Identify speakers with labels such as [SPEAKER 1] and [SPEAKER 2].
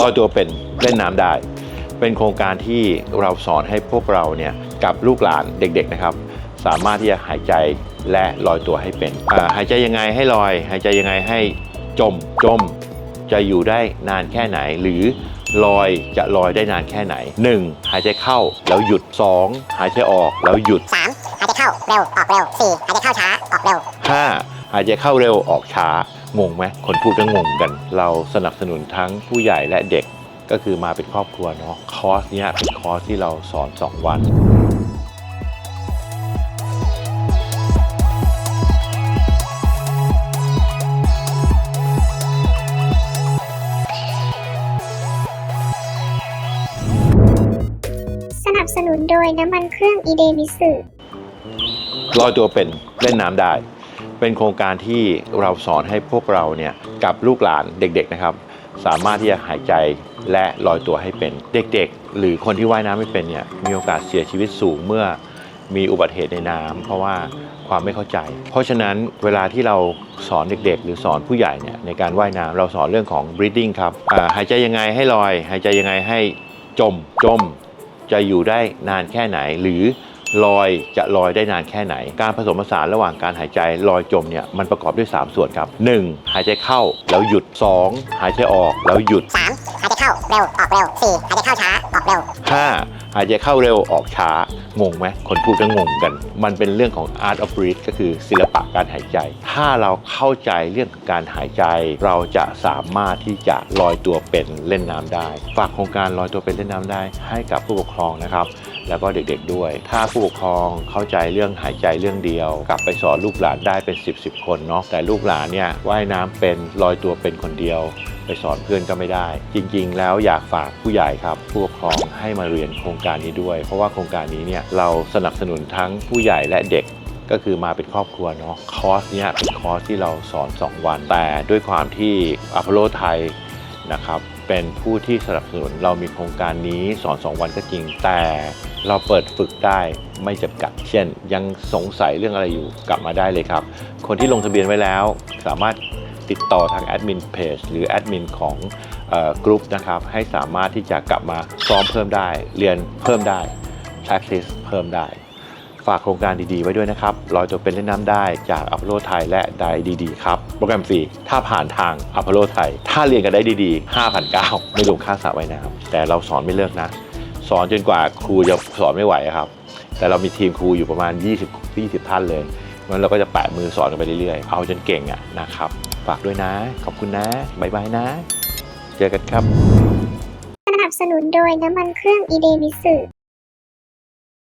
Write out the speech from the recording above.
[SPEAKER 1] ลอยตัวเป็นเล่นน้ำได้ เป็นโครงการที่เราสอนให้พวกเราเนี่ยกับลูกหลานเด็กๆนะครับ สามารถที่จะหายใจและลอยตัวให้เป็นอ่าหายใจยังไงให้ลอย หายใจยังไงให้จมจมจะอยู่ได้นานแค่ไหน หรือลอยจะลอยได้นานแค่ไหน 1. หายใจเข้าแล้วหยุด 2. หายใจออกแล้วหยุด
[SPEAKER 2] 3. หายใจเข้าเร็วออกเร็ว 4. หายใจเข้าช้าออกเร็ว
[SPEAKER 1] 5. หายใจเข้าเร็วออกช้า งงไหมคนพูดก็งงกัน เราสนับสนุนทั้งผู้ใหญ่และเด็กก็คือมาเป็นครอบครัวเนาะคอร์สเนี้ยเป็นคอร์สที่เราสอน 2 วัน
[SPEAKER 3] สนับสนุนโดยน้ำมันเครื่องอีเดมิสึ
[SPEAKER 1] ลอยตัวเป็นเล่นน้ำได้ เป็นโครงการที่เราสอนให้พวกเราเนี่ยกับลูกหลานเด็กๆนะครับ สามารถที่จะหายใจและลอยตัวให้เป็นเด็กๆ หรือคนที่ว่ายน้ำไม่เป็นเนี่ยมีโอกาสเสียชีวิตสูงเมื่อมีอุบัติเหตุในน้ำเพราะว่าความไม่เข้าใจ เพราะฉะนั้นเวลาที่เราสอนเด็กๆ หรือสอนผู้ใหญ่เนี่ยในการว่ายน้ำเราสอนเรื่องของ breathing ครับหายใจยังไงให้ลอย หายใจยังไงให้จมจมจะอยู่ได้นานแค่ไหนหรือ ลอยจะลอยได้นานแค่ไหน การผสมผสานระหว่างการหายใจลอยจมเนี่ยมันประกอบด้วย 3 ส่วนครับ 1. หายใจเข้าแล้วหยุด 2. หายใจออกแล้วหยุด
[SPEAKER 2] 3. หายใจเข้าเร็วออกเร็ว 4. หายใจเข้าช้าออกเร็ว
[SPEAKER 1] 5. หายใจเข้าเร็วออกช้างงไหมคนพูดก็งงกัน มันเป็นเรื่องของ art of breath ก็คือศิลปะการหายใจ ถ้าเราเข้าใจเรื่องของการหายใจ เราจะสามารถที่จะลอยตัวเป็นเล่นน้ำได้ ฝากโครงการลอยตัวเป็นเล่นน้ำได้ ให้กับผู้ปกครองนะครับ แล้วก็เด็กๆด้วย ถ้าผู้ปกครองเข้าใจเรื่องหายใจเรื่องเดียว กลับไปสอนลูกหลานได้เป็น 10บสคนเนาะแต่ลูกหลานเนี่ยว่ายน้ำเป็นลอยตัวเป็นคนเดียว ไปสอนเพื่อนก็ไม่ได้ จริงๆ แล้วอยากฝากผู้ใหญ่ครับผู้ปกครองให้มาเรียนโครงการนี้ด้วย เพราะว่าโครงการนี้เนี่ยเราสนับสนุนทั้งผู้ใหญ่และเด็กก็คือมาเป็นครอบครัวเนาะคอร์สเนี้ยเป็นคอร์สที่เราสอน 2 วัน แต่ด้วยความที่อพอลโลไทยนะครับ เป็นผู้ที่สนับสนุน เรามีโครงการนี้สอน 2 วันก็จริง แต่เราเปิดฝึกได้ไม่จำกัด เช่น ยังสงสัยเรื่องอะไรอยู่กลับมาได้เลยครับ คนที่ลงทะเบียนไว้แล้วสามารถติดต่อทางแอดมินเพจหรือแอดมินของกลุ่มนะครับ ให้สามารถที่จะกลับมาซ้อมเพิ่มได้ เรียนเพิ่มได้ practice เพิ่มได้ ฝากโครงการดีๆ ไว้ด้วยนะครับลอยตัวเป็นเล่นน้ำได้จากอพอลโลไทยและไดดีๆครับ โปรแกรมฟรีถ้าผ่านทางอพอลโลไทย ถ้าเรียนกันได้ดีๆ 5,900ไม่รวมค่าสระว่ายน้ำแต่เราสอนไม่เลิกนะ สอนจนกว่าครูจะสอนไม่ไหวครับ แต่เรามีทีมครูอยู่ประมาณ 20 20 ท่านเลยงั้นเราก็จะแปะมือสอนกันไปเรื่อยๆ เอาจนเก่งอะนะครับ ฝากด้วยนะ ขอบคุณนะบ๊ายบายนะ เจอกันครับ
[SPEAKER 3] สนับสนุนโดยน้ำมันเครื่องอีเดมิสึ